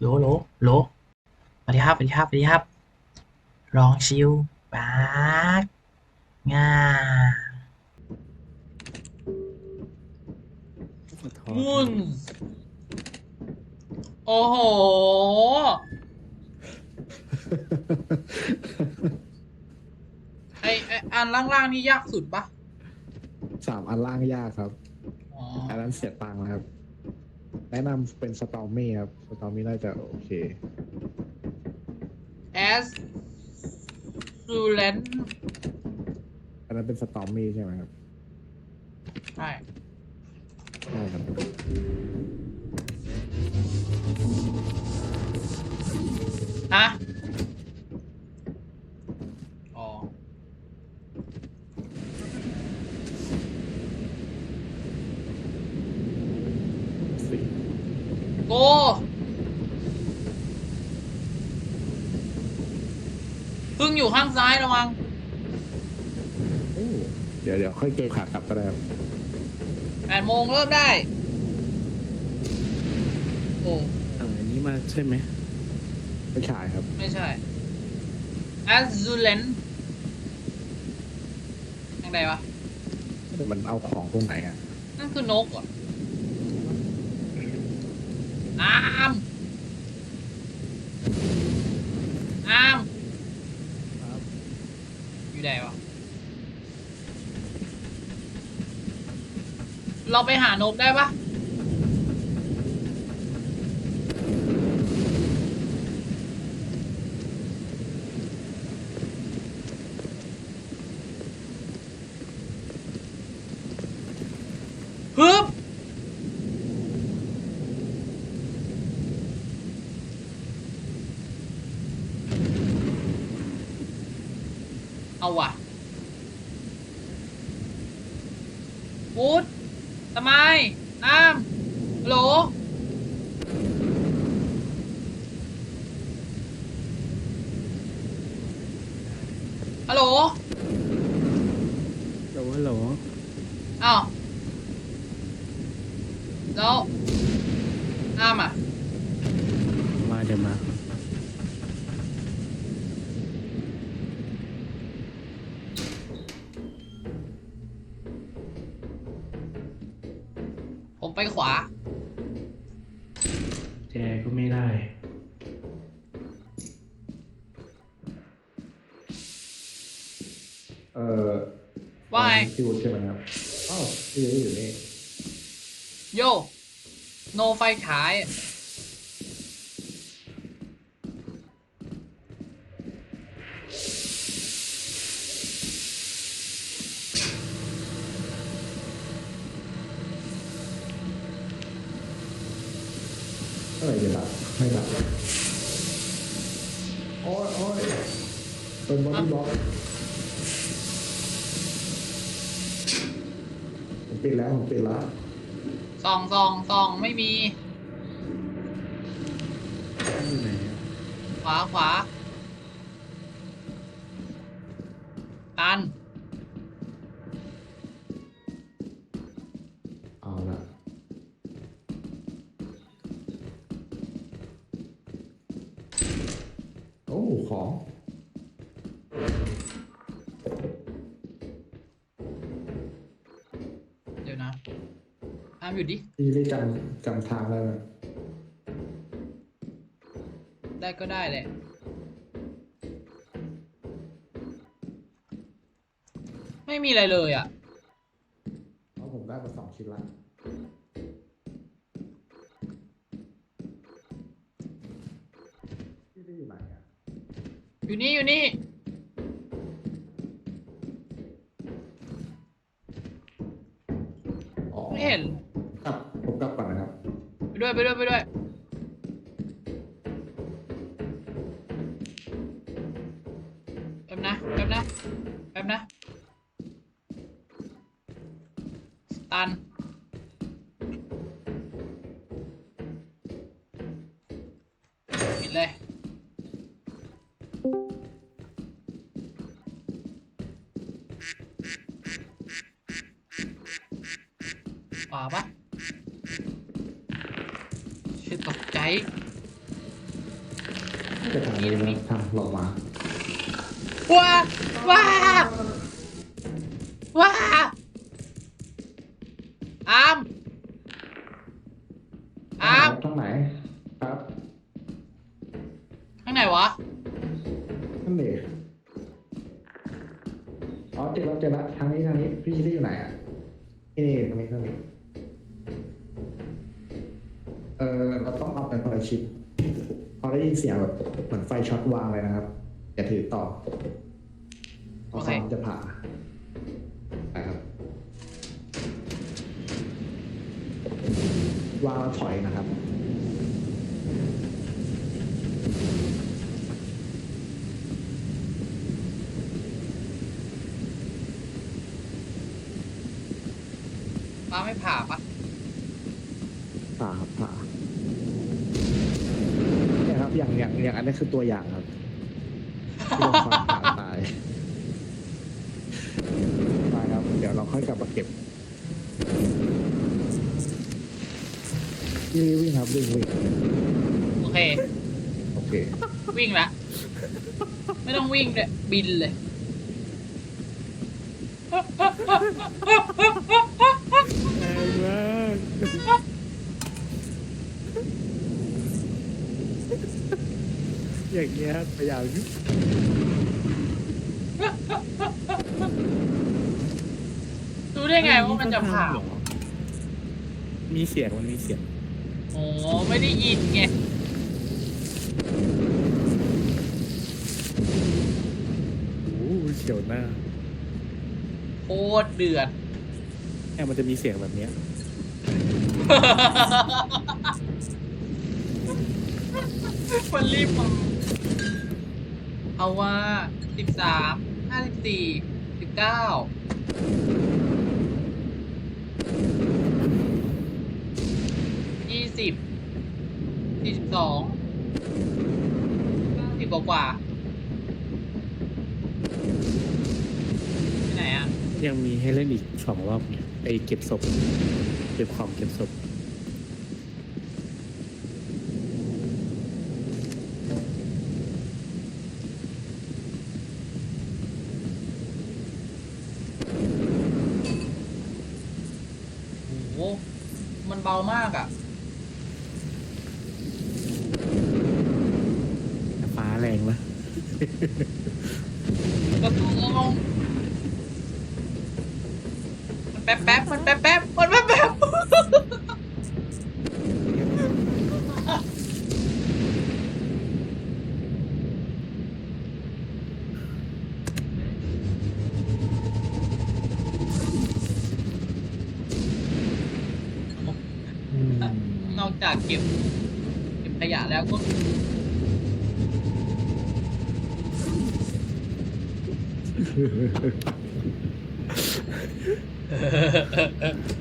โหลโหลโหลสวัสดีครับสวัสดีครับสวัสดีครับลองชิวปากง่ามุ่นโอ้โห ไอไออันล่างๆนี่ยากสุดปะสามอันล่างยากครับ อ๋อ อันนั้นเสียตังค์นะครับ แนะนำเป็นสตอมมี่ครับสตอมมี่น่าจะโอเคแอสซูเลนอันนั้นเป็นสตอมมี่ใช่ไหมครับใช่ใช่ครับฮะอ๋อ สี่ โกพึ่ง อยู่ข้างซ้ายระวังโอ้เดี๋ยวเดี๋ยวค่อยเกมขากลับก็ได้ครับแปดโมงเริ่มได้ โอ้อ่าอันนี้มาใช่ไหมไม่ฉายครับ ไม่ใช่ a z u l e n ยังไงวะ มันเอาของตรงไหนอะนั่นคือนกเหรออาม อาม อยู่ไหนวะ เราไปหานกได้ปะฮึบเอาว่ะวู ทำไมน้ำฮัลโหล วุฒิใช่ไหมครับอ้าวพี่วุฒิอยู่นี่ โย โนไฟฉาย เมื่อไหร่จะดับไม่ดับโอ้ยโอ้ยเป็นบอดี้บล็อกผมปิดแล้วผมปิดแล้ว ซองซองซองไม่มี อยู่ไหนอะขวาขวาตัน เอาละโอ้ ของ เดี๋ยวนะอามอยู่ดิ พี่ได้จำจำทางได้ไหมได้ก็ได้แหละ ไม่มีอะไรเลยอะ เพราะผมได้มาสองชิ้นละพี่ได้อยู่ไหนอะอยู่นี่อยู่นี่ อ๋อไม่เห็น ไปด้วยไป หลอกมาว้าว้าว้าอามอามตรงไหนครับข้างไหนวะนั่นเองอ๋อเจอแล้วเจอแล้วทางนี้ทางนี้พี่ชิลลี่อยู่ไหนอะนี่นี่ตรงนี้ตรงนี้เออเราต้องเอาไปคนละชิ้น พอได้ยินเสียงแบบเหมือนไฟช็อตวางเลยนะครับ อย่าถือต่อเอาซ้อมจะผ่าไปครับ วางแล้วถอยนะครับป้าไม่ผ่าปะผ่าครับผ่าเนี่ยครับ อย่างอย่างอย่างอันนี้คือตัวอย่างครับที่โดนฟันผ่าตายตายครับ เดี๋ยวเราค่อยกลับมาเก็บวิ่งวิ่งครับวิ่งวิ่งโอเค โอเควิ่งละ ไม่ต้องวิ่งเลยบินเลย แรงมาก อย่างเงี้ยพยายามรู้ได้ไงว่ามันจะผ่าเหรอมีเสียงมันมีเสียงโอ้ไม่ได้ยินไงโอ้โหเฉียวหน้าโคตรเดือดเนี่ยมันจะมีเสียงแบบเนี้ยมันรีบมา เอาว่าสิบสามห้าสิบสี่สิบเก้ายี่สิบสี่สิบสองสิบกว่ากว่าที่ไหนอะ ยังมีให้เล่นอีกสองรอบไงไอเก็บศพ เก็บของเก็บศพ โอ้โห มันเบามากอะ ฟ้าแรงนะ กระตุ้งงงมันแป๊บแป๊บมันแป๊บแป๊บมันแป๊บแป๊บ นอก จากเก็บ เก็บขยะแล้วก็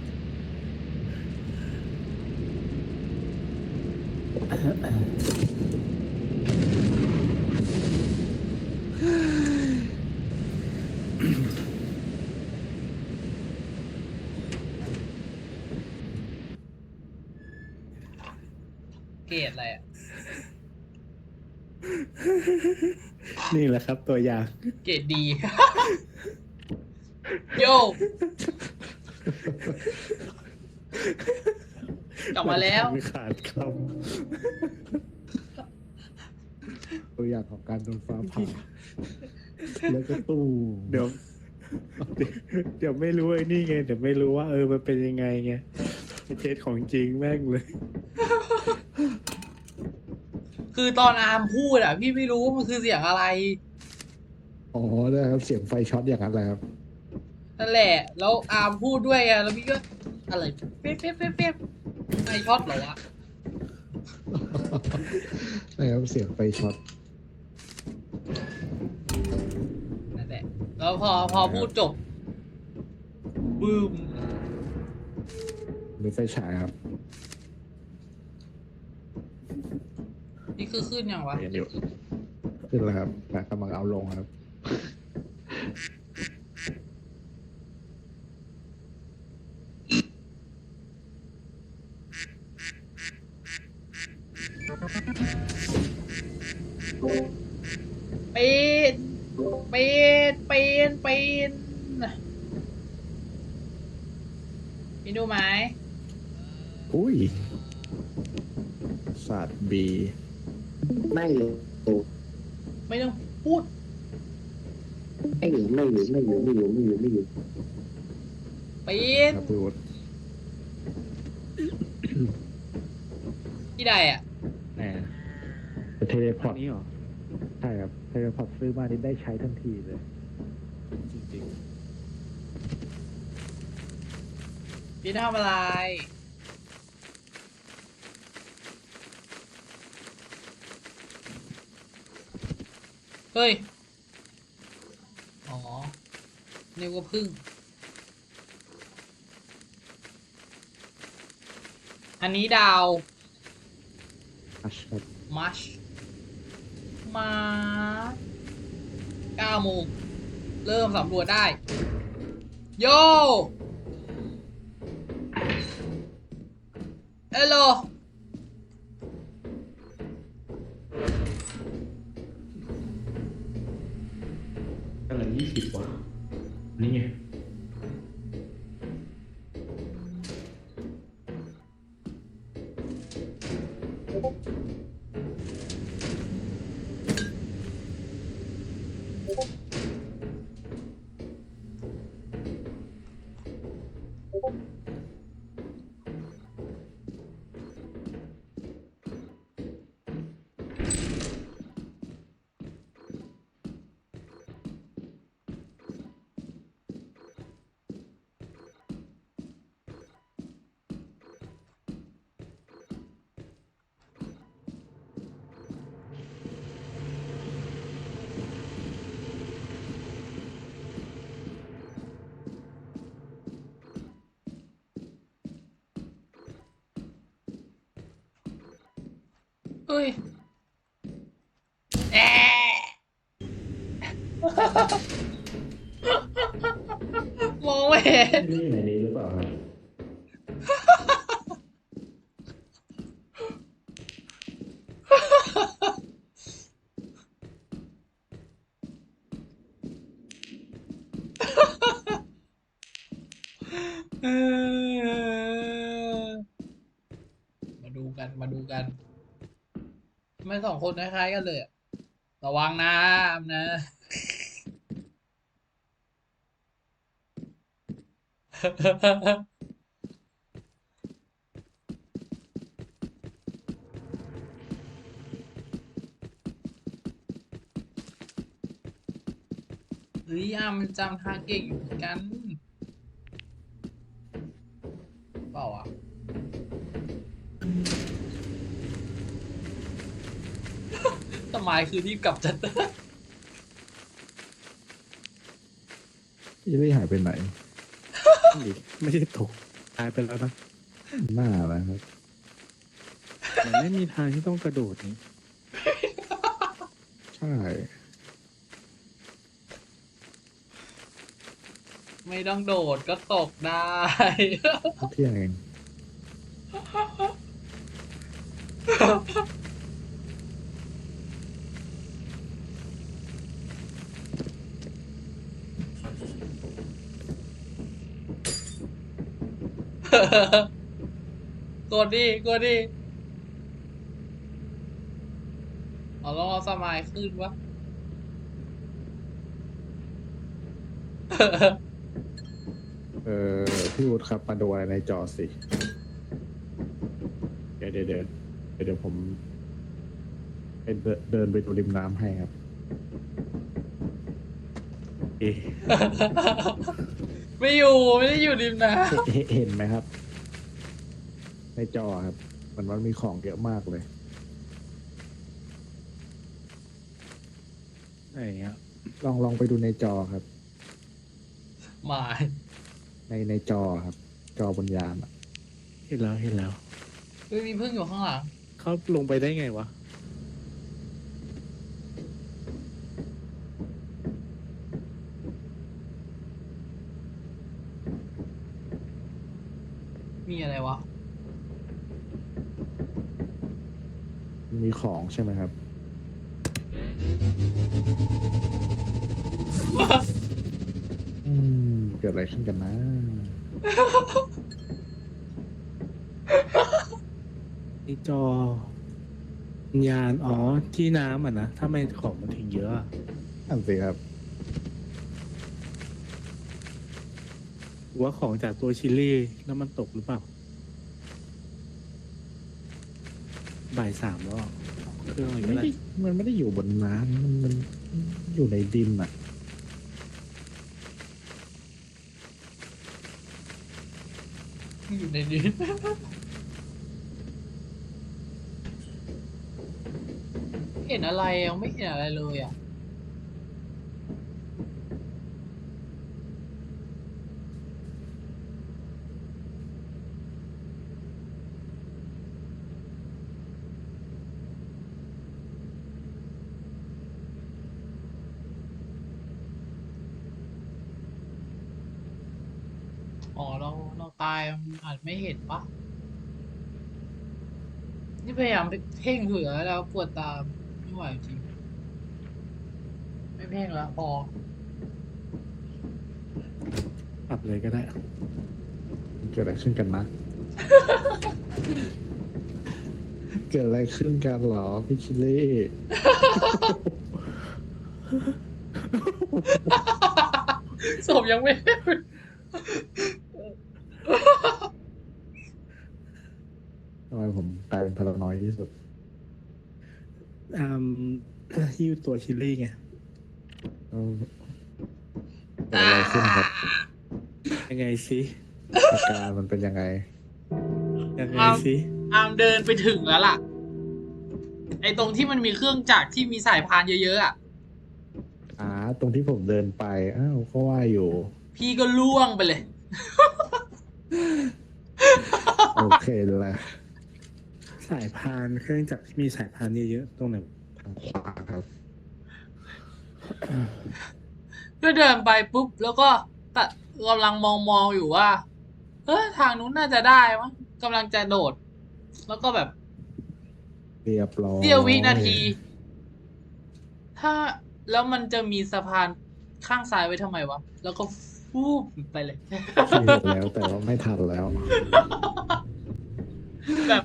เกรดอะไรอะนี่แหละครับ ตัวอย่าง เกรดดี โยกลับมาแล้ว ไม่ขาดคตัวอย่างของการโดนฟ้าผ่าแล้วก็ตู้ำเดี๋ยวเดี๋ยว เดี๋ยวไม่รู้ไอ้นี่ไงเดี๋ยวไม่รู้ว่าเออมันเป็นยังไงไงไอ้เทสของจริงแม่งเลย คือตอนอาร์มพูดอะ พี่ไม่รู้ว่ามันคือเสียงอะไร อ๋อได้ครับเสียงไฟช็อตอย่างนั้นแหละครับ นั่นแหละ แล้วอาร์มพูดด้วยอะแล้วพี่ก็อะไรเป๊ะเป๊ะเป๊ะเป๊ะไอช็อตเหรอวะนะครับเสียงไฟช็อตนั่นแหละแล้วพอพอพูดจบบึ้มหรือไฟฉายครับ นี่คือขึ้นยังวะ เห็นอยู่ขึ้นแล้วครับแต่กำลังเอาลงครับอปีน ปีน ปีน ปีนมีดูไหม อุ้ยศาสตร์บี ไม่อยู่ไม่ต้องพูด ไม่อยู่ไม่อยู่ไม่อยู่ไม่อยู่ไม่อยู่ไม่อยู่ปีนครับพี่วุฒิที่ใดอะ แหมเทเลพออัร์ตนนี้เหรอ ใช่ครับเทเลพอร์ตซื้อมานี่ได้ใช้ทันทีเลย จริงปีนทำอะไร เฮ้ย อ๋อนึกว่าพึ่ง อันนี้ดาว อัชครับมัช มาเก้าโมง เริ่มสำรวจได้ โย เอลโล มองไม่เห็นนี่ในนี้หรือเปล่าครับเออมาดูกันมาดูกันทำไมสองคนคล้ายๆกันเลยอะระวังนะอำนะ เฮ้ยอามันจำทางเก่งอยู่เหมือนกันเปล่าอะสมายคือรีบกลับจัด ยี่ลี่หายไปไหน ไม่ได้ตกตายไปแล้วนะหน้าแล้วครับมันไม่มีทางที่ต้องกระโดดนี่ใช่ไม่ต้องโดดก็ตกได้ เที่ยงเอง กดดิกดดิเอาลองเอาสมายขึ้นวะเออพี่วุฒิครับมาดูอะไรในจอสิ เดี๋ยวเดี๋ยวเดี๋ยวเดี๋ยวเดี๋ยวผมไปเดินเดินไปดูริมน้ำให้ครับเอ๊ะ ไม่อยู่ไม่ได้อยู่ริมนะเห็นเห็นไหมครับ ในจอครับ มันมันมีของเยอะมากเลยไหนอะลองลองไปดูในจอครับหมายในในจอครับ จอบนยานอะเห็นแล้วเห็นแล้วไม่มีพึ่งอยู่ข้างหลังเขาลงไปได้ไงวะ อะไรวะ มีของใช่ไหมครับ อืม เกิดอะไรขึ้นกันนะไอจอวิญญาณอ๋อที่น้ำอะนะถ้าไม่ของมันถึงเยอะอะนั่นสิครับ หรือว่าของจากตัวชิลลี่แล้วมันตกหรือเปล่า บ่ายสามแล้วอะเครื่องอะไรก็ไม่ได้ได้มันไม่ได้อยู่บนน้ำมันมันอยู่ในดินอะ อยู่ในนี้ เห็นอะไรยังไม่เห็นอะไรเลยอะ อ๋อ เราเราตายมันอาจไม่เห็นปะนี่พยายามเพ่งเหือแล้วปวดตามไม่ไหวจริง ไม่เพ่งแล้วพอปรับเลยก็ได้ เกิดอะไรขึ้นกันนะเกิดอะไรขึ้นกันเหรอพี่ชิลลี่ศพยังไม่ ทำไมผมกลายเป็ นพารานอยที่สุดอืมที่ตัวชิลลี่ไงเออเกิดอะไรขึ้นครับยังไงสิอาการมันเป็นยังไง ยังไงอ้าวสิอามเดินไปถึงแล้วล่ะ ไอ้ตรงที่มันมีเครื่องจักรที่มีสายพานเยอะๆอะอ่าตรงที่ผมเดินไปอ้าวก็ว่าอยู่ พี่ก็ล่วงไปเลย โอเคเลย สายพานเครื่องจักรที่มีสายพานเยอะๆตรงไหนทางขวาครับ ก็เดินไปปุ๊บ แล้วก็ตัดกำลังมองมองอยู่ว่า เออทางนู้นน่าจะได้มั้งกำลังจะโดด แล้วก็แบบเรียบร้อยเสี้ยววินาที ถ้าแล้วมันจะมีสะพานข้างซ้ายไว้ทำไมวะ แล้วก็ฟูบไปเลยที่เห็นแล้วแต่ว่าไม่ทันแล้ว แบบ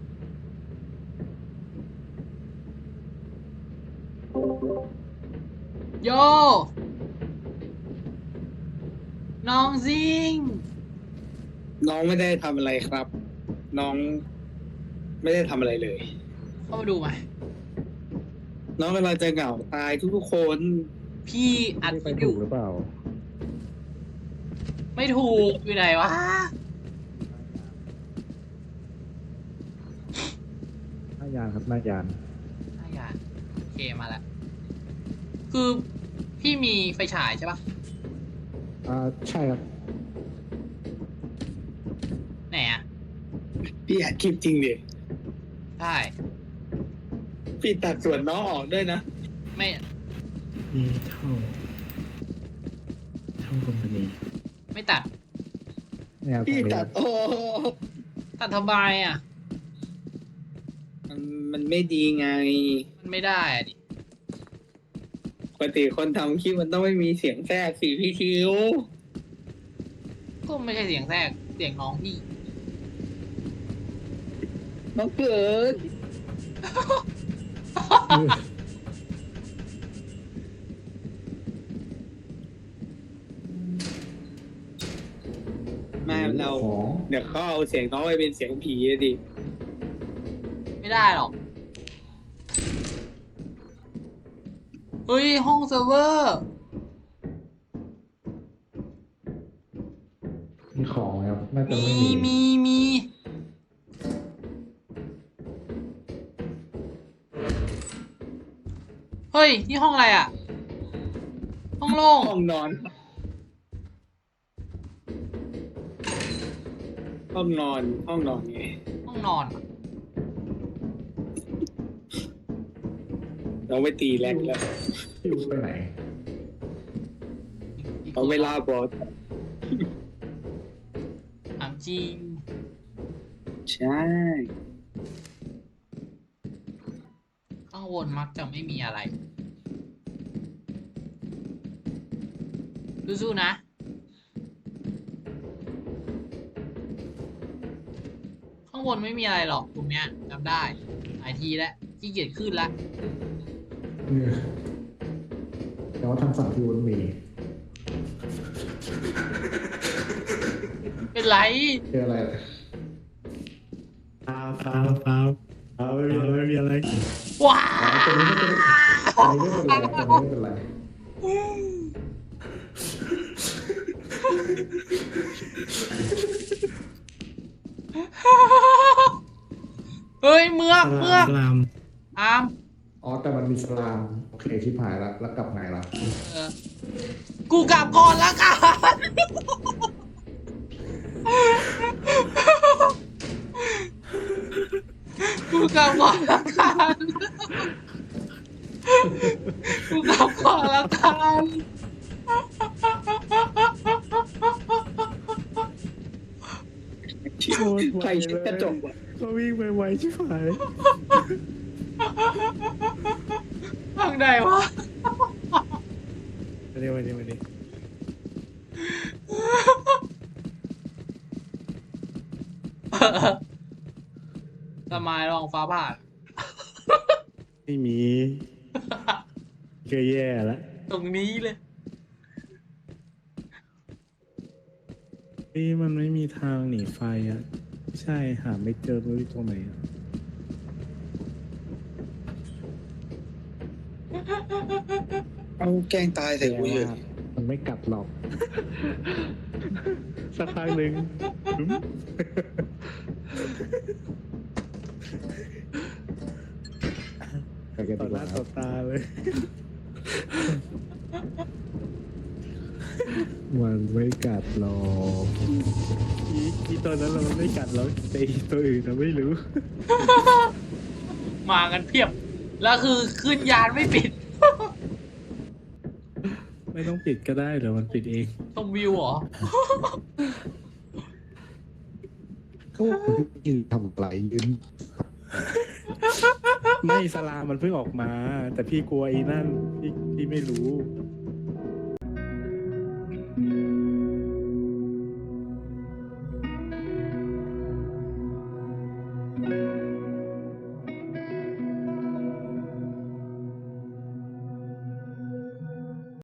โย น้องซิง น้องไม่ได้ทำอะไรครับ น้องไม่ได้ทำอะไรเลย เข้ามาดูไหมน้องกำลังจะเหงาตายทุกๆคน พี่อัดไปคลิปอถูยู่กหรือเปล่าไม่ถูกอยู่ไหนวะ หน้ายานครับหน้ายานน่ายานโอเคมาแล้ว คือพี่มีไฟฉายใช่ปะอ่าใช่ครับไหนอะพี่อัดคลิปจริงดิ ใช่พี่ตัดส่วนน้องออกด้วยนะ ไม่มีเท่าเท่าคอมพานีไม่ตัด เนี่ยตรพี่งนี้ตัดโอ้ตัดทำไมอะ มันมันไม่ดีไง มันไม่ได้อะดิป กติคนทำคลิปมันต้องไม่มีเสียงแทรกสิพี่คิวก็ไม่ใช่เสียงแทรกเสียงน้องพี่น้องเกิด ไม่เรา ของ เดี๋ยวเขาเอาเสียงน้องไปเป็นเสียงผีอะดิ ไม่ได้หรอก เฮ้ย ห้องเซิร์ฟเวอร์มีของครับน่าจะมีไม่มีมีมีเฮ้ย นี่ห้องอะไรอะ ห้องโล่ง ห้องนอน ห้องนอน ห้องนอนไงห้องนอน เราไม่ตีแรกแล้วพี่อูไปไหนเราไม่ล่าบอสถามจริงใช่ข้างบนมักจะไม่มีอะไรสู้ๆนะข้างบนไม่มีอะไรหรอกตรงเนี้ยจำได้หลายทีแล้วขี้เกียจขึ้นละเออ แต่ว่าทางฝั่งพี่อูมีเป็นไรเจออะไรเปล่าเปล่าเปล่าเปล่าไม่มีอะไรไม่มีอะไรว้าอ๋อตัวนี้ไม่เป็นตัวนี้ไม่เป็นไรตัวนี้ไม่เป็นไรเฮ้ยเมือกเมือกสลามอาม อ๋อแต่มันมีสลามโอเคชิบหายละแล้วกลับไงล่ะเออกูกลับก่อนละกันกูกลับก่อนละกันกูกลับก่อนละกันโคตรไวใครเช็ดกระจกอะก็วิ่งไปไวชิบหาย ทา งใดวะมาดิมาดิมาดิสมายลองฟ้าผ่าไม่มีก็แย่แล้วตรงนี้เลย นี่มันไม่มีทางหนีไฟอะ ใช่หาไม่เจอไม่รู้ตรงไหนอะ เอาแกล้งตายใส่กูเยอะมันไม่กัดหรอก สักพักหนึ่งหึมไปกันต่อดีหกน้าว่าคต่รัอบตาเลย มันไม่กัดหรอกอีอีตัวนั้นเราไม่กัดเราแต่อีตัวอื่นเราไม่รู้ มากันเพียบ แล้วคือขึ้นยานไม่ปิด ไม่ต้องปิดก็ได้เดี๋ยวมันปิดเองชมวิวเหรอ เขายืนทำไรยืนไม่สลามมันเพิ่งออกมา แต่พี่กลัวอีนั่นพี่พี่ไม่รู้อ